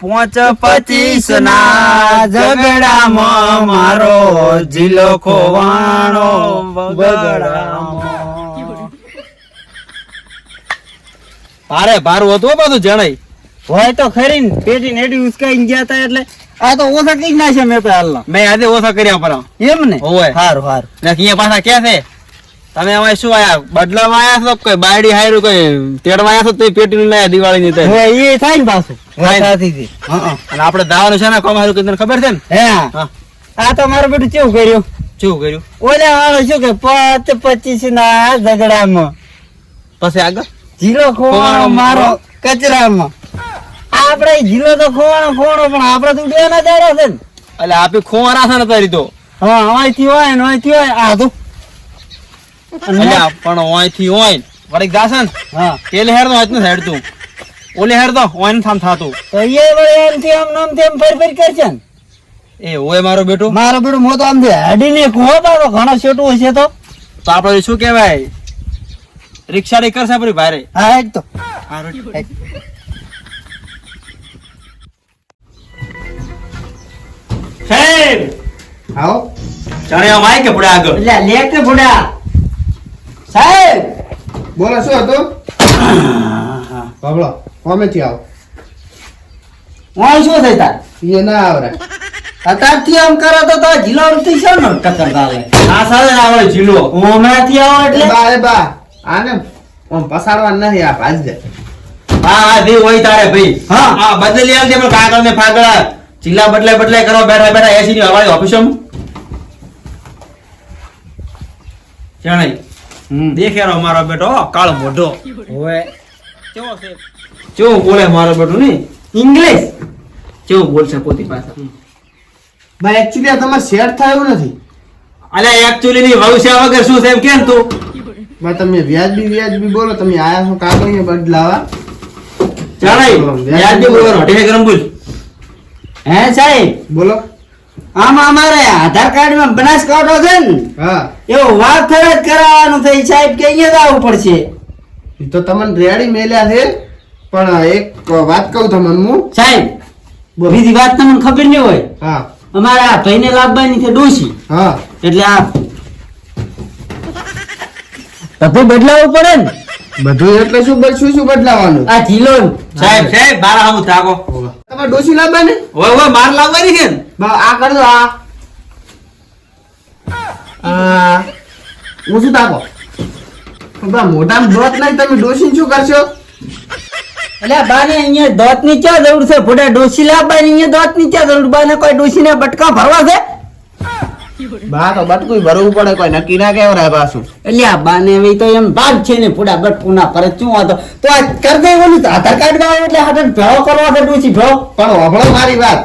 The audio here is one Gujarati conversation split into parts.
પોચ પચીસ ના ઝઘડામાં મારો જિલ્લો ખોવાણો. ભારે ભારું હતું બધું જણાય. હોય તો ખરી ને પેટી નેડી ઉસકાઈ ગયા તા એટલે આ તો ઓછા કઈ છે મેં તો હાલના મેં આજે ઓછા કર્યા પર. એમ ને હોય. હારું હારું. અહીંયા પાછા ક્યાં છે? તમે અમે શું આયા? બદલામાં આયા છો? કોઈ બાયડી હાયરું કોઈ તેડવા આયા છો? તો પેટી લઈ દિવાળી ની હવે એ થાય ને પાછું. ને. અને આપણે દાવાનું છે ને કોમ હારું કીધું ખબર છે ને? હા. આ તો મારું બેટું કેવું કર્યું? શું કર્યું? ઓલા વાળો શું કે પાંચ પચીસ ના ઝઘડામાં. પછી આગળ? જીરો ખોવાનો મારો કચરામાં. આપણે જીરો તો ખોવાનો ખોવાનો પણ આપણે તો ઉડ્યા દાડા છે ને. એટલે આપી ખોવાના છે ને તારી તો? હા અહીંથી હોય ને અહીંથી હોય આ તો પણ ઓયથી ઓય. વળી જાશે હા. પેલે હેર નો હોત ને હેડ તું. ઓલે હેર તો ઓય ને થામ થાતું. તો એ વળે એમ થી આમ નામ તેમ ફેર ફેર કરશે ને. એ ઓય મારો બેટો? મારો બેટો મોટો આમ હડીને ખોતા બારો ઘણો છોટું હશે તો. તો આપણે શું કહેવાય? રિક્ષા રે કરશે આપણી ભારે. હા એક તો. સાહેબ આવો. ચણ્યા આમ આય કે આગળ? એટલે લે કે ભૂડા સાહેબ! બોલો શું હતું? બાબલો કોમેથી આવો? હું શું થઈ તાર? એ ના આવરે અત્યારથી આમ કરો તો તો જીલાવડથી છે ને ટક્કર ગાલે આ સાથે આવે આપણે જીલો ઓમેથી આવો એટલે? બા એ બા આને આમ પસાડવા નહીં આ ભાજ દે. હા હા દી હોય તારે ભાઈ. હા. હા બદલી આલજે પણ કાગળ ને ફાગળ ચીલા બદલે બદલે કરો બેઠા બેઠા એસી ની હવાળી ઓફિસમાં. જણાય દેખેરો મારો બેટો કાળો મોઢો. ઓએ કેવો છે? કેવો બોલે મારો બેટો ને ઇંગ્લિશ કેવો બોલશે પોતી પાસે ભાઈ એકચ્યુઅલી તમારે શેર થયું નથી. અલ્યા એકચ્યુઅલી ની ભવિષ્ય વગર શું છે એમ કેમ તું? ભાઈ તમે વ્યાજબી વ્યાજબી બોલો તમે આયા છો ને બદલાવા? ચાલે યાદ બી બોલો. હટે ગરમ બોલ. હે સાહેબ? બોલો. આમાં અમારે આધાર કાર્ડમાં બનાસકાંઠો છે ને હા. એવો વાત જ કરાવવાનું થઈ સાહેબ કે અહીંયા આવવું પડશે. તો તમને રેડી મેલ્યા છે પણ એક વાત કહું તમને હું. સાહેબ બીજી વાત તમને ખબર નહીં હોય? હા. અમારા આ ભાઈને ની છે ડોસી હા. એટલે આ બધું બદલાવવું પડે ને? બધું એટલે શું શું શું બદલાવાનું? આ જિલ્લો સાહેબ સાહેબ મારા હામું તાકો તમારે ડોસી લાવવાની? ઓય ઓય માર લાવવાની છે બા આ કર દો આ. આ. હું શું તાકો બા મોટા દોત નહીં તમે ડોસી શું કરશો? એટલે બાને અહીંયા દોતની ક્યાં જરૂર છે? ફોટા ડોસી લાવવાની અહીંયા દોતની ક્યાં જરૂર? બાને કોઈ ડોશી ને બટકા ભરવા છે? બા તો બટકું ભરવું પડે કોઈ નક્કી ના કેવરાય પાછું. એટલે આ બાને હવે તો એમ ભાગ છે ને ફોટા બટકું પર શું વાતો તો આ કર દે ઓલું આધાર કાર્ડમાં એટલે હાથે ભેળો કરવા છે ડોશી ભેળો. પણ હોભળો મારી વાત.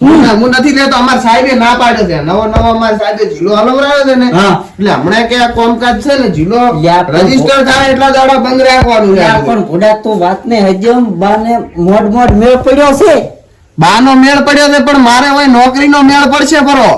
હું. નથી લેતો અમારા સાહેબે ના પાડે છે. નવો નવો અમારા સાહેબે જીલો હલવરાયો છે ને. એટલે હમણાં કે આ કોમકાજ છે ને ઝીલો રજિસ્ટર થાય એટલા દાડા બંધ રાખવાનું છે. પણ ફોટા તો વાત ને હજમ બાને મોડ મોડ મેળ પડ્યો છે. બાનો મેળ પડ્યો છે પણ મારે હવે નોકરીનો મેળ પડશે પરો.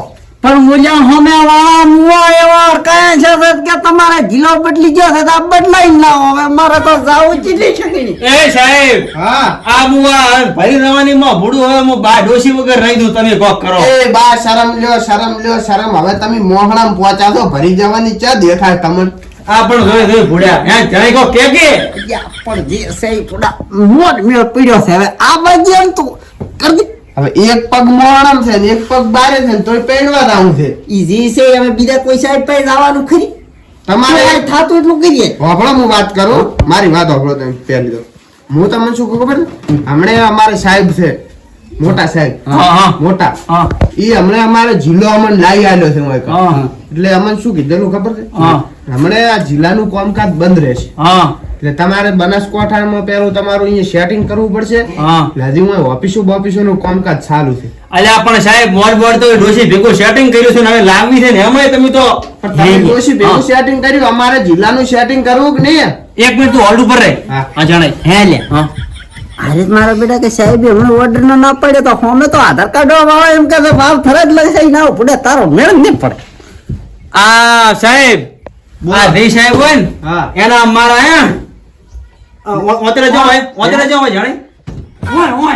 પણ મૂલ્યા હમે વાળા મુવા એવા કયા છે સાહેબ કે તમારે જિલ્લો બદલી ગયો છે તો આ બદલાઈ લાવો હવે મારે તો જાવું જ નહીં શકે. એ સાહેબ હા. આ મુવા ભરી રવાની માં ભૂડું હવે હું બા ડોસી વગર રહી દઉં તમે કોક કરો. એ બા શરમ લ્યો શરમ લ્યો શરમ. હવે તમે મોહણામ પહોંચા દો ભરી જવાની ચા દેખાય તમને. આ પણ જોઈ જોઈ ભૂડ્યા. હે જણાય કો કે કે પણ જે છે ઈ થોડા મોટ મેળ પડ્યો છે. હવે આ બાજુ એમ તો કરી હવે એક પગ મોણમ છે ને એક પગ બારે છે ને તોય પેણવા દાવું છે. ઈ જે છે હવે બીજા કોઈ સાઈડ પર જવાનું ખરી? તમારે થાતું એટલું કરીએ. હોભળો હું વાત કરું. મારી વાત હોભળો તમે પહેલી તો હું તમને શું કહું ખબર? હમણે અમારે સાહેબ છે. મોટા સાહેબ. હા હા. મોટા. એ હમણે અમારે જિલ્લો અમને લાવી આવ્યો છે એટલે અમને શું કીધેલું ખબર છે? હમણે આ જિલ્લાનું કામકાજ બંધ રહેશે. એટલે તમારે બનાસકાંઠામાં પેલું તમારું અહીંયા સેટિંગ કરવું પડશે. હજી હું ઓફિસો બોફિસોનું કામકાજ ચાલુ છે. અલ્યા પણ સાહેબ મોડ મોડ તો ડોશી ભેગું સેટિંગ કર્યું છે ને હવે લાવવી છે ને એમાં તમે તો ડોશી ભેગું સેટિંગ કર્યું અમારે જિલ્લાનું સેટિંગ કરવું કે નહીં? એક મિનિટ તું હોલ્ડ ઉપર રહે. હા જણાય. હે લે. હા. અરે મારા બેટા કે સાહેબ હમણાં ઓર્ડર નો ના પડ્યો તો અમે તો આધાર કાર્ડ આવે એમ કે ભાવ ફરજ લઈ ના ઉપડે તારો મેળ નહીં પડે. આ સાહેબ. આ ધી સાહેબ હોય ને એના મારા હે? ઓતરે જો હોય ઓતરે જો હોય જાણે. ઓય ઓય.